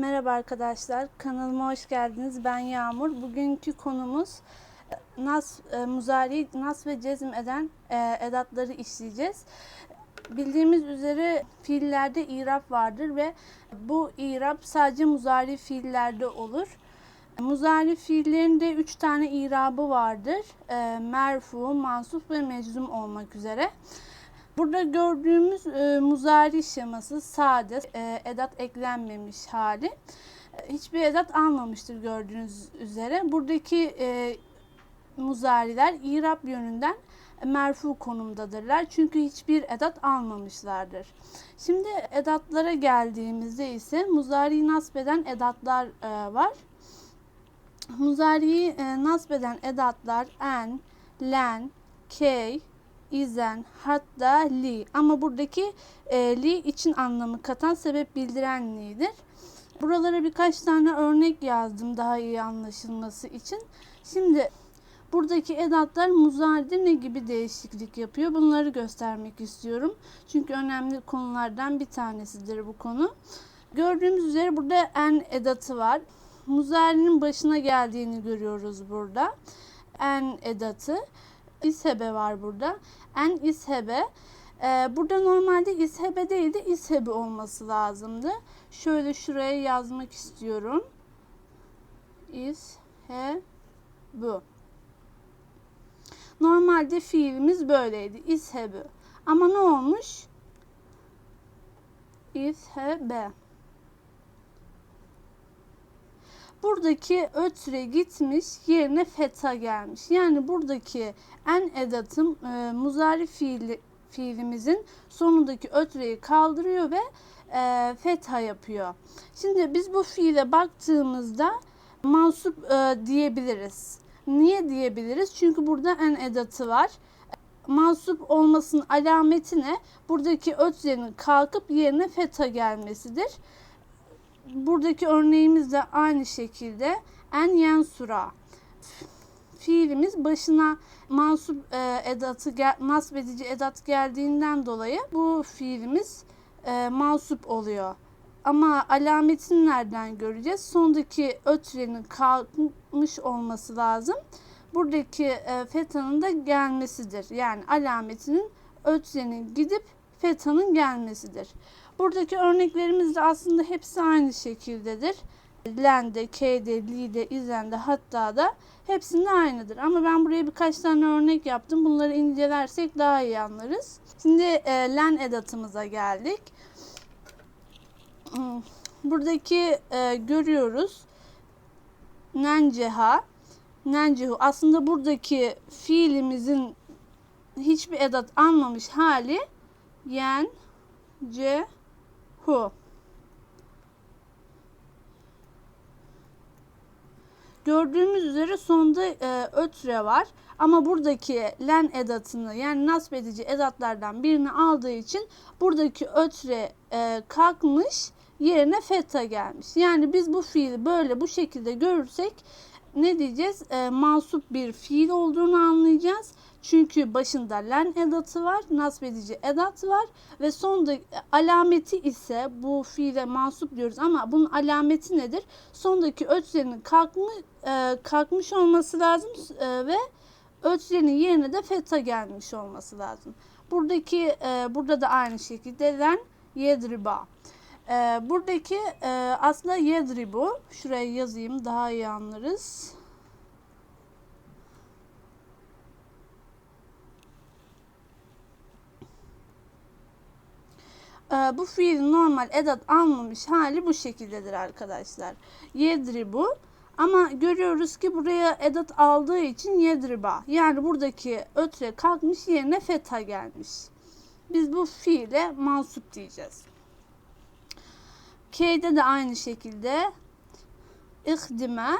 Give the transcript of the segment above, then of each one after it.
Merhaba arkadaşlar, kanalıma hoş geldiniz. Ben Yağmur. Bugünkü konumuz e, nas, e, muzari, nas ve cezm eden e, edatları işleyeceğiz. Bildiğimiz üzere fiillerde irap vardır ve bu irap sadece muzari fiillerde olur. Muzari fiillerinde üç tane irabı vardır. E, merfu, mansup ve meczum olmak üzere. Burada gördüğümüz e, muzari şeması sade, e, edat eklenmemiş hali. E, hiçbir edat almamıştır gördüğünüz üzere. Buradaki e, muzariler irab yönünden merfu konumdadırlar. Çünkü hiçbir edat almamışlardır. Şimdi edatlara geldiğimizde ise muzari nasbeden edatlar e, var. Muzariyi e, nasbeden edatlar en, len, key, izen, hatta li. Ama buradaki e, li için anlamı katan sebep bildiren li'dir. Buralara birkaç tane örnek yazdım daha iyi anlaşılması için. Şimdi buradaki edatlar muzaride ne gibi değişiklik yapıyor? Bunları göstermek istiyorum. Çünkü önemli konulardan bir tanesidir bu konu. Gördüğümüz üzere burada en edatı var. Muzari'nin başına geldiğini görüyoruz burada. En edatı. İshebe var burada. En ishebe. Ee, burada normalde ishebe değil de ishebe olması lazımdı. Şöyle şuraya yazmak istiyorum. İshe bu. Normalde fiilimiz böyleydi. İshebü. Ama ne olmuş? İshebe. Buradaki ötre gitmiş yerine feta gelmiş. Yani buradaki en edatım e, muzari fiili, fiilimizin sonundaki ötreyi kaldırıyor ve e, fetha yapıyor. Şimdi biz bu fiile baktığımızda mansup e, diyebiliriz. Niye diyebiliriz? Çünkü burada en edatı var. Mansup olmasının alameti ne? Buradaki ötrenin kalkıp yerine feta gelmesidir buradaki örneğimiz de aynı şekilde en yansura fiilimiz başına mansup e, edatı gel, edici edat geldiğinden dolayı bu fiilimiz e, mansup oluyor. Ama alametini nereden göreceğiz? Sondaki ötrenin kalkmış olması lazım. Buradaki e, fetanın da gelmesidir. Yani alametinin ötrenin gidip fetanın gelmesidir. Buradaki örneklerimiz de aslında hepsi aynı şekildedir. Lende, K'de, Li'de, İzen'de hatta da hepsinde aynıdır. Ama ben buraya birkaç tane örnek yaptım. Bunları incelersek daha iyi anlarız. Şimdi e, len edatımıza geldik. Hmm, buradaki e, görüyoruz. Nenceha, nencehu. Aslında buradaki fiilimizin hiçbir edat almamış hali yen, ce, hu. Gördüğümüz üzere sonda e, ötre var. Ama buradaki len edatını yani nasb edici edatlardan birini aldığı için buradaki ötre e, kalkmış yerine feta gelmiş. Yani biz bu fiili böyle bu şekilde görürsek ne diyeceğiz? E, mansup bir fiil olduğunu anlayacağız. Çünkü başında len edatı var, nasbedici edat var ve sonda alameti ise bu fiile mansup diyoruz ama bunun alameti nedir? Sondaki ötrenin kalkmış, e, kalkmış olması lazım e, ve ötrenin yerine de feta gelmiş olması lazım. Buradaki e, burada da aynı şekilde len yedriba. E, buradaki e, aslında yedribu. Şuraya yazayım daha iyi anlarız. Bu fiilin normal edat almamış hali bu şekildedir arkadaşlar. Yedribu ama görüyoruz ki buraya edat aldığı için yedriba. Yani buradaki ötre kalkmış yerine feta gelmiş. Biz bu fiile mansup diyeceğiz. K'de de aynı şekilde ihdime,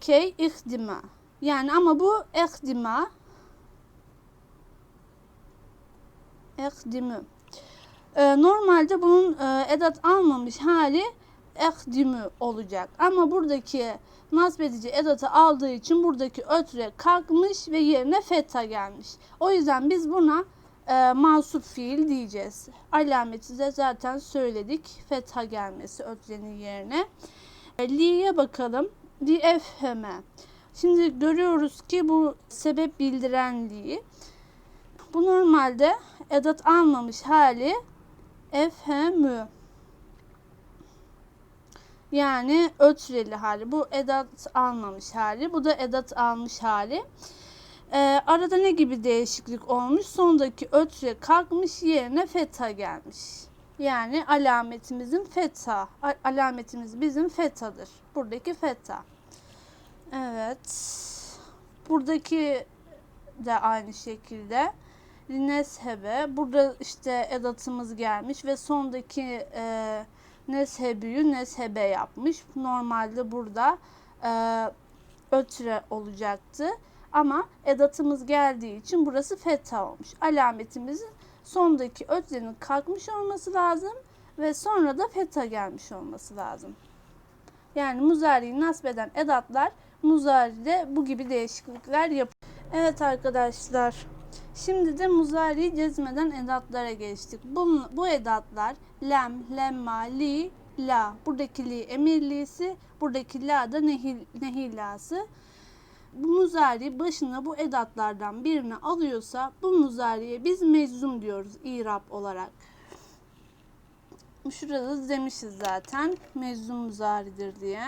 key ihdime. Yani ama bu ihdime, ihdimü. Ee, normalde bunun e, edat almamış hali ehdimü olacak. Ama buradaki nasbedici edatı aldığı için buradaki ötre kalkmış ve yerine feta gelmiş. O yüzden biz buna e, mansup fiil diyeceğiz. Alameti de zaten söyledik. Fetha gelmesi ötlenin yerine. E, li'ye bakalım. Li efheme. Şimdi görüyoruz ki bu sebep bildiren li. Bu normalde edat almamış hali efhemü. Yani ötreli hali. Bu edat almamış hali. Bu da edat almış hali. Ee, arada ne gibi değişiklik olmuş? Sondaki ötre kalkmış yerine feta gelmiş. Yani alametimizin feta. Alametimiz bizim fetadır. Buradaki feta. Evet. Buradaki de aynı şekilde. Neshebe. Burada işte edatımız gelmiş ve sondaki e, neshebüyü neshebe yapmış. Normalde burada e, ötre olacaktı. Ama edatımız geldiği için burası fetha olmuş. Alametimizin sondaki ötlerin kalkmış olması lazım ve sonra da fetha gelmiş olması lazım. Yani muzariyi nasbeden edatlar muzaride bu gibi değişiklikler yap. Evet arkadaşlar. Şimdi de muzari cezmeden edatlara geçtik. Bu, bu edatlar lem, lemma, li, la. Buradaki li emirlisi, buradaki la da nehil, nehilası. Bu muzari başına bu edatlardan birini alıyorsa bu muzariye biz meczum diyoruz irab olarak. Şurada demişiz zaten meczum muzaridir diye.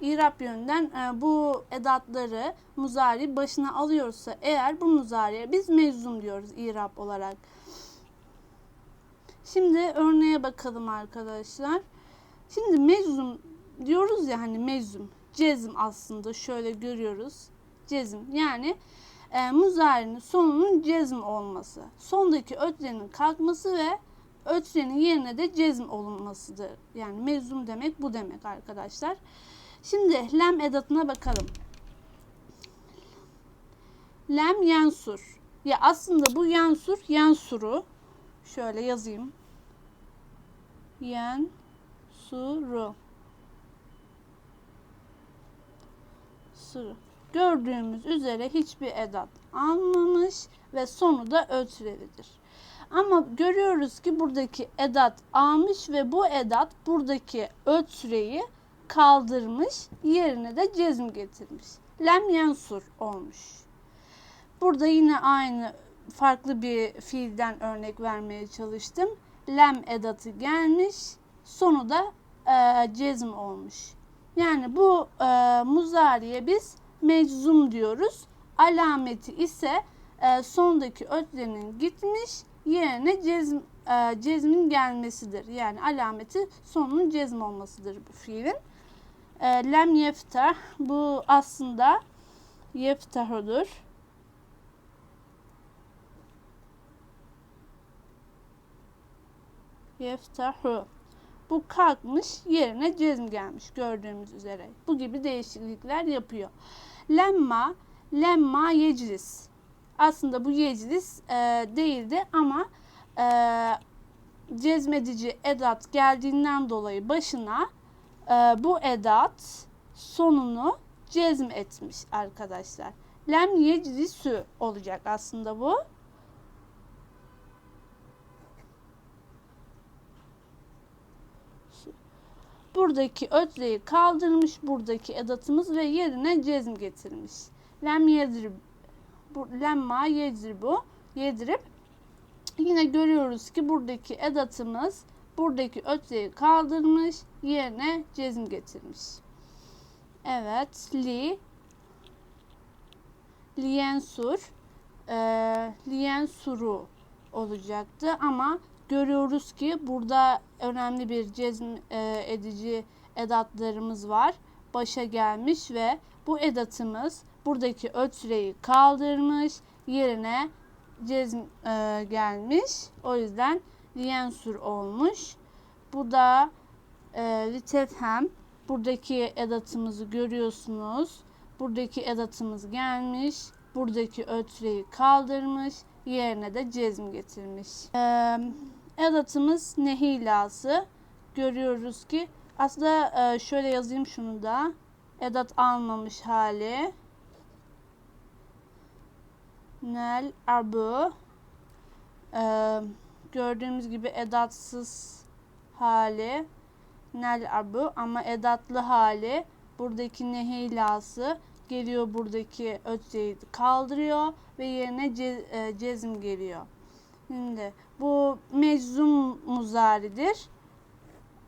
İrab yönden e, bu edatları muzari başına alıyorsa eğer bu muzariye biz meczum diyoruz irab olarak. Şimdi örneğe bakalım arkadaşlar. Şimdi meczum diyoruz ya hani meczum. Cezm aslında şöyle görüyoruz. Cezm yani e, muzarinin sonunun cezm olması. Sondaki ötlenin kalkması ve ötlenin yerine de cezm olunmasıdır. Yani mezum demek bu demek arkadaşlar. Şimdi lem edatına bakalım. Lem yansur. Ya aslında bu yansur yansuru. Şöyle yazayım. Yansuru. Suru. Gördüğümüz üzere hiçbir edat almamış ve sonu da ötrelidir. Ama görüyoruz ki buradaki edat almış ve bu edat buradaki ötreyi kaldırmış, yerine de cezm getirmiş. Lem yansur olmuş. Burada yine aynı farklı bir fiilden örnek vermeye çalıştım. Lem edatı gelmiş, sonu da e, cezm olmuş. Yani bu e, muzariye biz meczum diyoruz. Alameti ise e, sondaki ötlenin gitmiş, yerine cezm, e, cezmin gelmesidir. Yani alameti sonunun cezm olmasıdır bu fiilin. E, lem yeftah bu aslında yeftahudur. Yeftahu. Bu kalkmış yerine cezm gelmiş gördüğümüz üzere. Bu gibi değişiklikler yapıyor. Lemma, lemma yeclis. Aslında bu yeclis e, değildi ama e, cezmedici edat geldiğinden dolayı başına e, bu edat sonunu cezm etmiş arkadaşlar. Lem yeclisü olacak aslında bu. Buradaki ötleyi kaldırmış buradaki edatımız ve yerine cezm getirmiş. Lem yedir bu lemma yedir bu yedirip yine görüyoruz ki buradaki edatımız buradaki ötleyi kaldırmış yerine cezm getirmiş. Evet li liyensur e, liyensuru olacaktı ama görüyoruz ki burada önemli bir cezm e, edici edatlarımız var. Başa gelmiş ve bu edatımız buradaki ötreyi kaldırmış, yerine cezm e, gelmiş. O yüzden liyensur olmuş. Bu da e, litefhem. Buradaki edatımızı görüyorsunuz. Buradaki edatımız gelmiş. Buradaki ötreyi kaldırmış. Yerine de cezm getirmiş. Eee edatımız nehilası. Görüyoruz ki aslında e, şöyle yazayım şunu da. Edat almamış hali. nel abu Ee, gördüğümüz gibi edatsız hali nel abu ama edatlı hali buradaki nehilası geliyor buradaki ötreyi kaldırıyor ve yerine ce- e, cezm geliyor. Şimdi bu meczum muzaridir.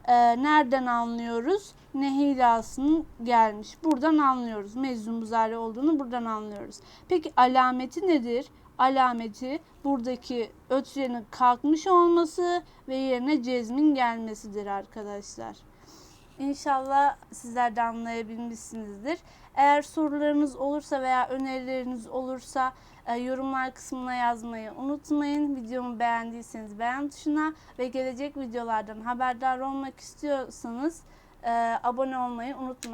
Ee, nereden anlıyoruz? Nehilasının gelmiş. Buradan anlıyoruz. Meczum muzari olduğunu buradan anlıyoruz. Peki alameti nedir? Alameti buradaki ötrenin kalkmış olması ve yerine cezmin gelmesidir arkadaşlar. İnşallah sizler de anlayabilmişsinizdir. Eğer sorularınız olursa veya önerileriniz olursa e, yorumlar kısmına yazmayı unutmayın. Videomu beğendiyseniz beğen tuşuna ve gelecek videolardan haberdar olmak istiyorsanız e, abone olmayı unutmayın.